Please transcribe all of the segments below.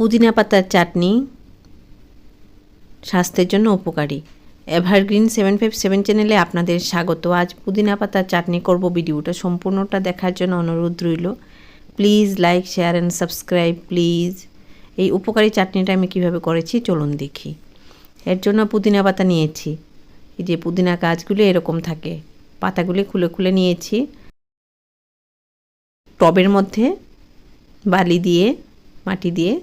পুদিনা পাতার চাটনি স্বাস্থ্যের জন্য উপকারী। এভারগ্রিন সেভেন ফাইভ সেভেন চ্যানেলে আপনাদের স্বাগত। আজ পুদিনা পাতার চাটনি করব ভিডিওটা সম্পূর্ণটা দেখার জন্য অনুরোধ রইল। Please like share and subscribe please এই উপকারী চাটনিটা আমি কীভাবে করেছি চলুন দেখি। এর জন্য পুদিনা পাতা নিয়েছি। এই যে পুদিনা গাছগুলো এরকম থাকে। পাতাগুলি খুলে খুলে নিয়েছি। টবের মধ্যে বালি দিয়ে, মাটি দিয়ে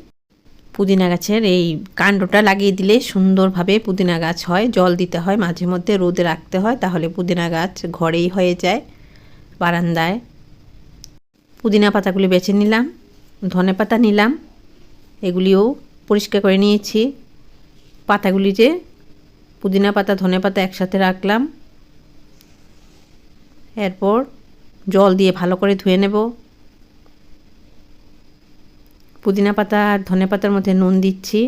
পুদিনা গাছের এই কাণ্ডটা লাগিয়ে দিলে সুন্দরভাবে পুদিনা গাছ হয়, জল দিতে হয়, মাঝে মধ্যে রোদে রাখতে হয়, তাহলে পুদিনা গাছ ঘরেই হয়ে যায় বারান্দায়। পুদিনা পাতাগুলি বেছে নিলাম, ধনে পাতা নিলাম, এগুলিও পরিষ্কার করে নিয়েছি। পাতাগুলি যে পুদিনা পাতা, ধনে পাতা একসাথে রাখলাম, এরপর জল দিয়ে ভালো করে ধুয়ে নেব। পুদিনা পাতা আর ধনে পাতার মধ্যে নুন দিচ্ছি।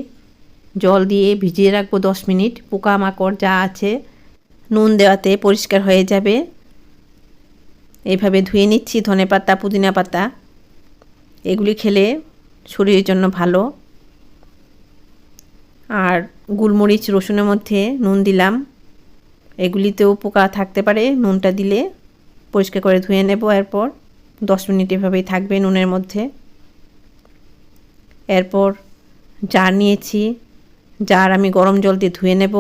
জল দিয়ে ভিজিয়ে রাখব দশ মিনিট। পোকামাকড় যা আছে, নুন দেওয়াতে পরিষ্কার হয়ে যাবে। এইভাবে ধুয়ে নিচ্ছি ধনে পাতা, পুদিনা পাতা। এগুলি খেলে শরীরের জন্য ভালো। আর গুলমরিচ, রসুনের মধ্যে নুন দিলাম। এগুলিতেও পোকা থাকতে পারে, নুনটা দিলে পরিষ্কার করে ধুয়ে নেব। এরপর দশ মিনিট এভাবেই থাকবে নুনের মধ্যে। এরপর জার নিয়েছি। জার আমি গরম জল দিয়ে ধুয়ে নেব।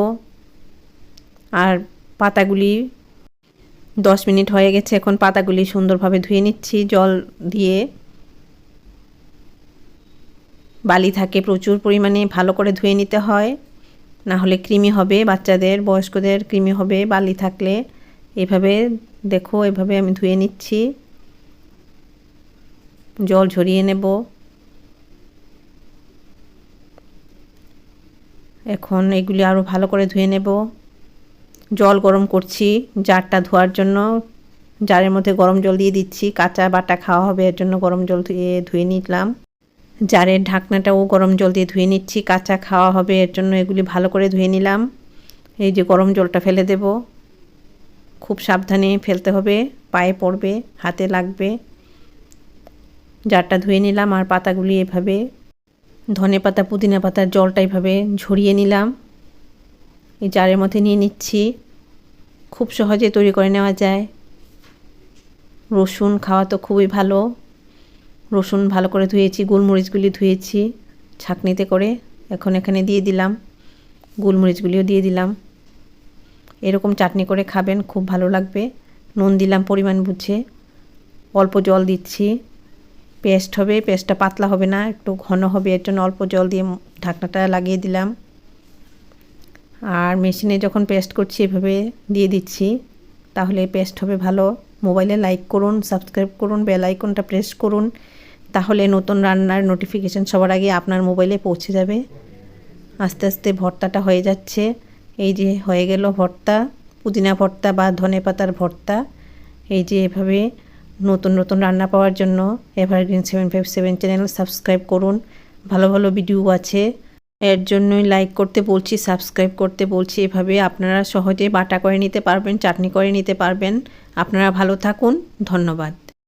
আর পাতাগুলি দশ মিনিট হয়ে গেছে, এখন পাতাগুলি সুন্দরভাবে ধুয়ে নিচ্ছি। জল দিয়ে বালি থাকে প্রচুর পরিমাণে, ভালো করে ধুয়ে নিতে হয়। না হলে কৃমি হবে, বাচ্চাদের, বয়স্কদের কৃমি হবে বালি থাকলে। এভাবে দেখো, এভাবে আমি ধুয়ে নিচ্ছি। জল ঝরিয়ে নেব। এখন এগুলি আরও ভালো করে ধুয়ে নেব। জল গরম করছি জারটা ধোয়ার জন্য। জারের মধ্যে গরম জল দিয়ে দিচ্ছি, কাঁচা বাটা খাওয়া হবে, এর জন্য গরম জল ধুয়ে ধুয়ে নিলাম। জারের ঢাকনাটাও গরম জল দিয়ে ধুয়ে নিচ্ছি, কাঁচা খাওয়া হবে, এর জন্য এগুলি ভালো করে ধুয়ে নিলাম। এই যে গরম জলটা ফেলে দেব। খুব সাবধানে ফেলতে হবে, পায়ে পড়বে, হাতে লাগবে। জারটা ধুয়ে নিলাম আর পাতাগুলি এভাবে ধনে পাতা, পুদিনা পাতার জলটা এভাবে ঝরিয়ে নিলাম। এই জারের মধ্যে নিয়ে নিচ্ছি। খুব সহজে তৈরি করে নেওয়া যায়। রসুন খাওয়া তো খুবই ভালো। রসুন ভালো করে ধুয়েছি, গোলমরিচগুলি ধুয়েছি ছাকনিতে করে। এখন এখানে দিয়ে দিলাম, গোলমরিচগুলিও দিয়ে দিলাম। এরকম চাটনি করে খাবেন, খুব ভালো লাগবে। নুন দিলাম পরিমাণ বুঝে। অল্প জল দিচ্ছি। পেস্ট হবে, পেস্টটা পাতলা হবে না, একটু ঘন হবে, এর জন্য অল্প জল দিয়ে ঢাকনাটা লাগিয়ে দিলাম। আর মেশিনে যখন পেস্ট করছি, এভাবে দিয়ে দিচ্ছি, তাহলে পেস্ট হবে ভালো। মোবাইলে লাইক করুন, সাবস্ক্রাইব করুন, বেল আইকনটা প্রেস করুন, তাহলে নতুন রান্নার নোটিফিকেশান সবার আগে আপনার মোবাইলে পৌঁছে যাবে। আস্তে আস্তে ভর্তাটা হয়ে যাচ্ছে। এই যে হয়ে গেল ভর্তা, পুদিনা ভর্তা বা ধনে পাতার ভর্তা, এই যে এভাবে নতুন নতুন রান্না পাওয়ার জন্য evergreen seven five seven channel subscribe করুন। ভালো ভালো ভিডিও আছে। এর জন্যই লাইক করতে বলছি সাবস্ক্রাইব করতে বলছি। এভাবে আপনারা সহজে বাটা করে নিতে পারবেন, চাটনি করে নিতে পারবেন। আপনারা ভালো থাকুন। ধন্যবাদ।